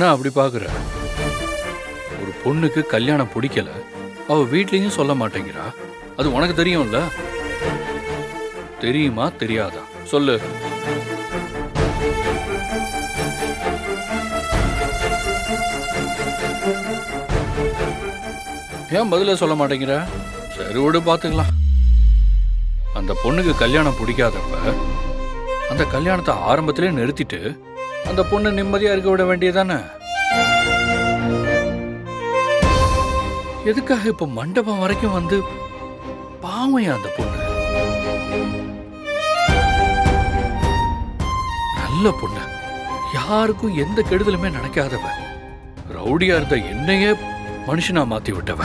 நான் அப்படி பாக்குற ஒரு பொண்ணுக்கு கல்யாணம் பிடிக்கல. அவ வீட்லேயும் சொல்ல மாட்டேங்கிறா. அது உனக்கு தெரியும்ல? தெரியுமா? தெரியாதா? சொல்லு. ஏன் பதில சொல்ல மாட்டேங்கிற? சரி விடு பாத்துக்கலாம் அந்த பொண்ணுக்கு கல்யாணம் பிடிக்காதப்ப அந்த கல்யாணத்தை ஆரம்பத்திலே நிறுத்திட்டு அந்த பொண்ணு நிம்மதியா இருக்க விட வேண்டியதானே எதுக்காக இப்ப மண்டபம் வரைக்கும் வந்து பாவையா அந்த பொண்ணு? நல்ல பொண்ணு. யாருக்கும் எந்த கெடுதலுமே நினைக்காதவ ரவுடியா இருந்த என்னையே மனுஷனா மாத்தி விட்டவ.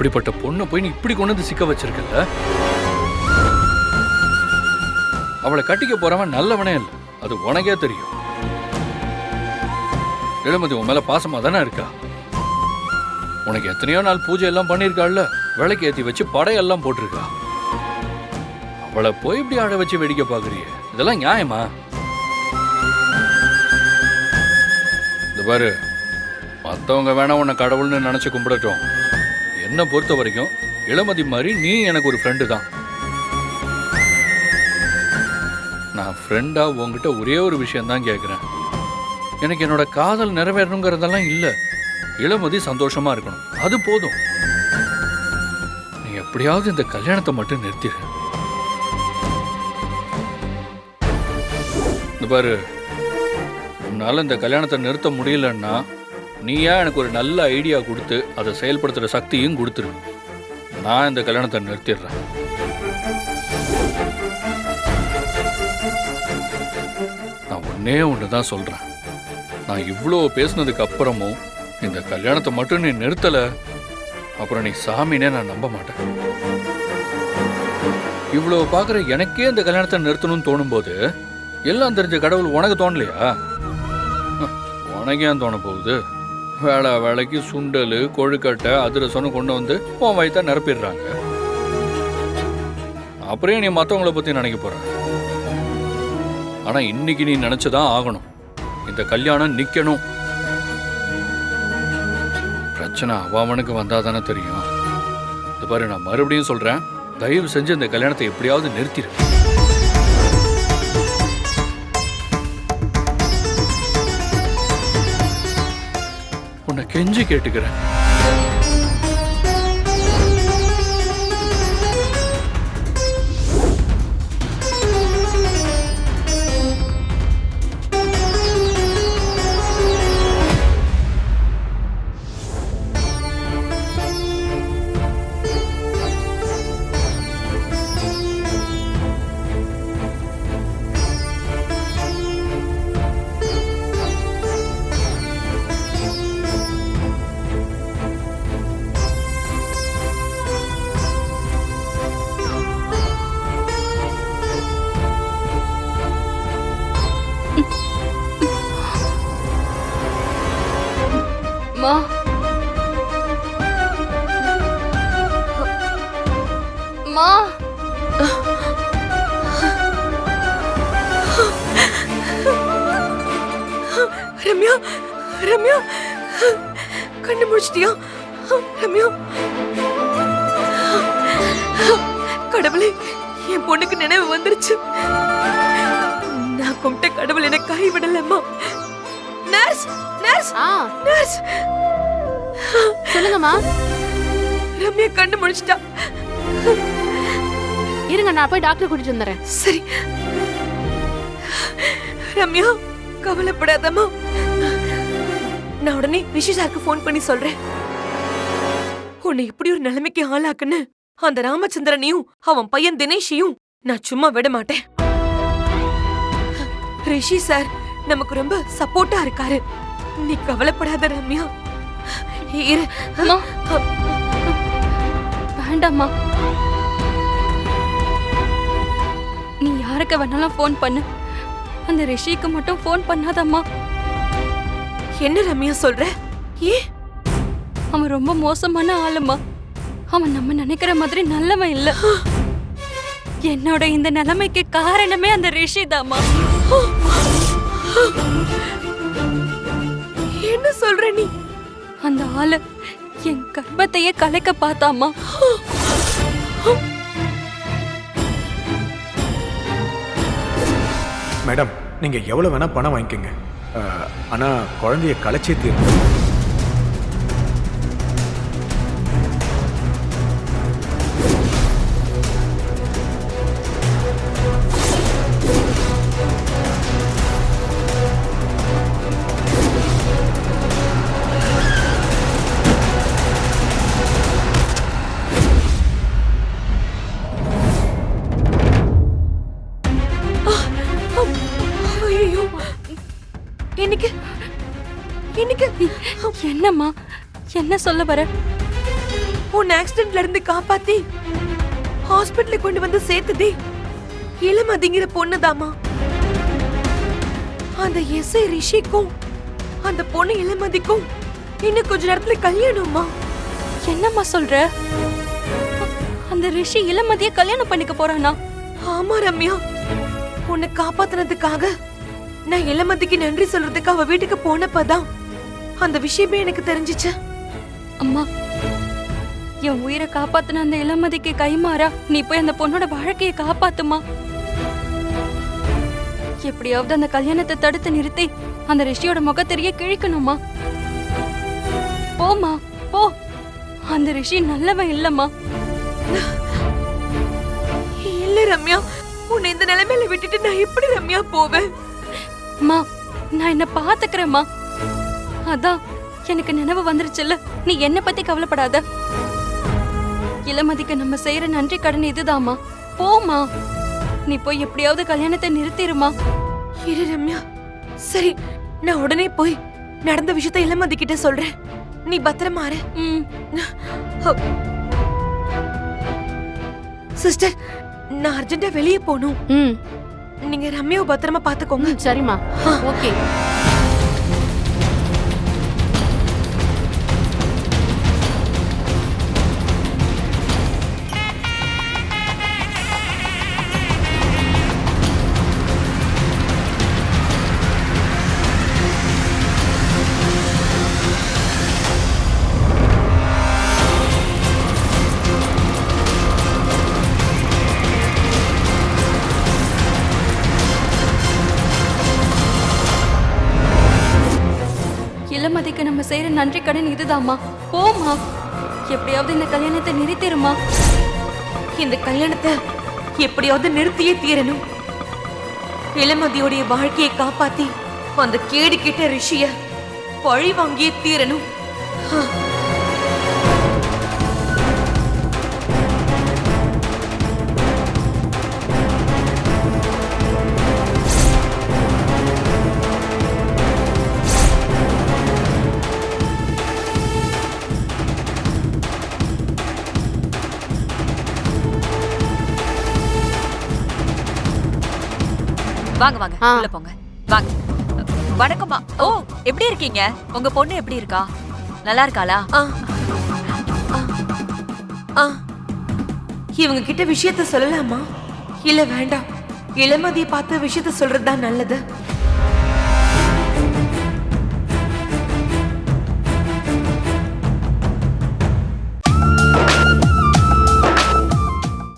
அப்படிப்பட்ட பொண்ணை போய் நீ இப்படி கொண்டு வந்து சிக்க வச்சிருக்கல அவளை கட்டிக்க போறவன் நல்லவனே இல்லை. அது உனக்கே தெரியும். இளமதி உன் மேல பாசமா தானே இருக்கா? உனக்கு எத்தனையோ நாள் பூஜை எல்லாம் பண்ணியிருக்காள்ல. விளக்கு ஏத்தி வச்சு படையெல்லாம் போட்டிருக்கா. அவளை போய் இப்படி ஆட வச்சு வேடிக்கை பாக்குறிய? இதெல்லாம் நியாயமா? இந்த பாரு மத்தவங்க வேணா உன்னை கடவுள்னு நினைச்சு கும்பிடட்டும். என்னை பொறுத்த வரைக்கும் இளமதி மாதிரி நீ எனக்கு ஒரு ஃப்ரெண்டு தான். நான் ஃப்ரெண்டா உங்ககிட்ட ஒரே ஒரு விஷயந்தான் கேட்குறேன். எனக்கு என்னோட காதல் நிறைவேறணுங்கிறதெல்லாம் இல்லை. இளமதி சந்தோஷமா இருக்கணும். அது போதும். நீ எப்படியாவது இந்த கல்யாணத்தை மட்டும் நிறுத்திடு இந்த பாரு உன்னால இந்த கல்யாணத்தை நிறுத்த முடியலன்னா நீயா எனக்கு ஒரு நல்ல ஐடியா கொடுத்து அதை செயல்படுத்துகிற சக்தியும் கொடுத்துரு. நான் இந்த கல்யாணத்தை நிறுத்திடுறேன். நான் ஒன்னே ஒன்று தான் சொல்கிறேன் நான் இவ்வளோ பேசுனதுக்கு அப்புறமும் இந்த கல்யாணத்தை மட்டும் நீ நிறுத்தலை அப்புறம் நீ சாமினே நான் நம்ப மாட்டேன். இவ்வளோ பார்க்குற எனக்கே இந்த கல்யாணத்தை நிறுத்தணும்னு தோணும்போது எல்லாம் தெரிஞ்ச கடவுள் உனக்கு தோணலையா? ஹம், உனக்கு ஏன் தோண போகுது? வேலை வேலைக்கு சுண்டல் கொழுக்கட்டை அதிரசம்னு கொண்டு வந்து உன் வயிற்ற நிரப்பிடுறாங்க. அப்புறம் நீ மற்றவங்கள பற்றி நினைக்க போற. ஆனால் இன்னைக்கு நீ நினச்சதான் ஆகணும். இந்த கல்யாணம் நிற்கணும் பிரச்சனை அவனுக்கு வந்தால் தானே தெரியும். இது பாரு நான் மறுபடியும் சொல்கிறேன் தயவு செஞ்சு இந்த கல்யாணத்தை எப்படியாவது நிறுத்திடு கெஞ்சி கேட்டுக்கிறேன். மா ரம்யா ரம்யா. கண்ணு முடிச்சிட்டியா ரம்யா. கடவுளே என் பொண்ணுக்கு நினைவு வந்துருச்சு. நான் கும்பிட்ட கடவுள் என்ன கைவிடலம்மா. நர்ஸ் நர்ஸ் நர்ஸ் சொல்லுங்கம்மா. ரம்யா கண்ணு முடிச்சிட்டா இருங்க நான் போய் டாக்டர் கூட்டிட்டு வந்துடுறேன். சரி. ரம்யா கவலைப்படாதம்மா. நான் உடனே ரிஷி சாருக்கு ஃபோன் பண்ணி சொல்றேன். உன்னை இப்படி ஒரு நிலைமைக்கு ஆளாக்குன்னு அந்த ராமச்சந்திரனையும் அவன் பையன் தினேஷையும் நான் சும்மா விட மாட்டேன். ரிஷி சார் நமக்கு ரொம்ப சப்போர்ட்டா இருக்காரு. நீ கவலைப்படாத ரம்யா. வேண்டாம்மா. யாருக்கு வேணாலும் ஃபோன் பண்ணு. அந்த ரிஷிக்கு மட்டும் ஃபோன் பண்ணாதம்மா. என்ன ரம்யா சொல்ற? ஏன் அவன் ரொம்ப மோசமான ஆளுமா அவன் நம்ம நினைக்கிற மாதிரி நல்லவன் இல்ல. என்னோட இந்த நிலைமைக்கு காரணமே அந்த ரிஷி தாம்மா என்ன சொல்ற நீ? அந்த ஆளு என் கர்ப்பத்தையே கலைக்க பார்த்தாமா மேடம் நீங்கள் எவ்வளோ வேணால் பணம் வாங்கிக்கோங்க. ஆனால் குழந்தைய களைச்சே தீரணும் என்னம்மா? என்ன சொல்ல வர? உன் ஆக்சிடென்ட்ல இருந்து காப்பாத்தி ஹாஸ்பிட்டலுக்கு கொண்டு வந்து சேர்த்ததே. இளமதிங்கிற பொண்ணுதாம்மா. அந்த எஸ்ஐ ரிஷிக்கும் அந்த பொண்ணு இளமதிக்கும் இன்னும் கொஞ்ச நேரத்துல கல்யாணம்மா. என்னம்மா சொல்ற? அந்த ரிஷி இளமதிய கல்யாணம் பண்ணிக்க போறானா? ஆமா ரம்யா. உன்னை காப்பாத்துனதுக்காக நான் இளமதிக்கு நன்றி சொல்றதுக்கு அவ வீட்டுக்கு போனப்பதான் அந்த விஷயமே எனக்கு தெரிஞ்சுச்சு. அம்மா என் உயிரை காப்பாத்துன அந்த இளமதிக்கு கைமாறா நீ போய் அந்த பொண்ணோட வாழ்க்கையை காப்பாத்துமா? எப்படியாவது அந்த கல்யாணத்தை தடுத்து நிறுத்தி அந்த ரிஷியோட முகத்தெரிய கிழிக்கணுமா? போமா போ. அந்த ரிஷி நல்லவன் இல்லம்மா. இல்ல ரம்யா உன்னை இந்த நிலைமையில விட்டுட்டு நான் எப்படி ரம்யா போவேன்? நான் என்ன பாத்துக்கிறேம்மா அதான் எனக்கு நினைவு வந்துருச்சுல்ல. நீ என்ன பத்தி கவலைப்படாத. இளமதிக்கு நம்ம செய்யற நன்றி கடன் இதுதாம்மா. போமா நீ போய் எப்படியாவது கல்யாணத்தை நிறுத்திருமா. இரு ரம்யா. சரி நான் உடனே போய் நடந்த விஷயத்த இளமதி கிட்ட சொல்றேன். நீ பத்திரமா சிஸ்டர் நான் அர்ஜென்ட்டா வெளியே போகணும். நீங்க ரம்யாவை பத்திரமா பாத்துக்கோங்க. சரிம்மா. ஓகே. நம்ம செய்யற நன்றி கடன் இதுதாம்மா. போமா எப்படியாவது இந்த கல்யாணத்தை நிறுத்திடுமா இந்த கல்யாணத்தை எப்படியாவது நிறுத்தியே தீரணும். இளமதியோடைய வாழ்க்கையை காப்பாத்தி அந்த கேடு கிட்ட ரிஷிய பழி வாங்கியே தீரணும். வாங்க வாங்க. உள்ள போங்க. வாங்க. வணக்கம்மா. ஓ எப்படி இருக்கீங்க? உங்க பொண்ணு எப்படி இருக்கா? நல்லா இருக்காளா? இவங்க கிட்ட விஷயத்த சொல்லலாமா? இல்ல வேண்டாம். இளமதியை பார்த்து விஷயத்த சொல்றது தான் நல்லது.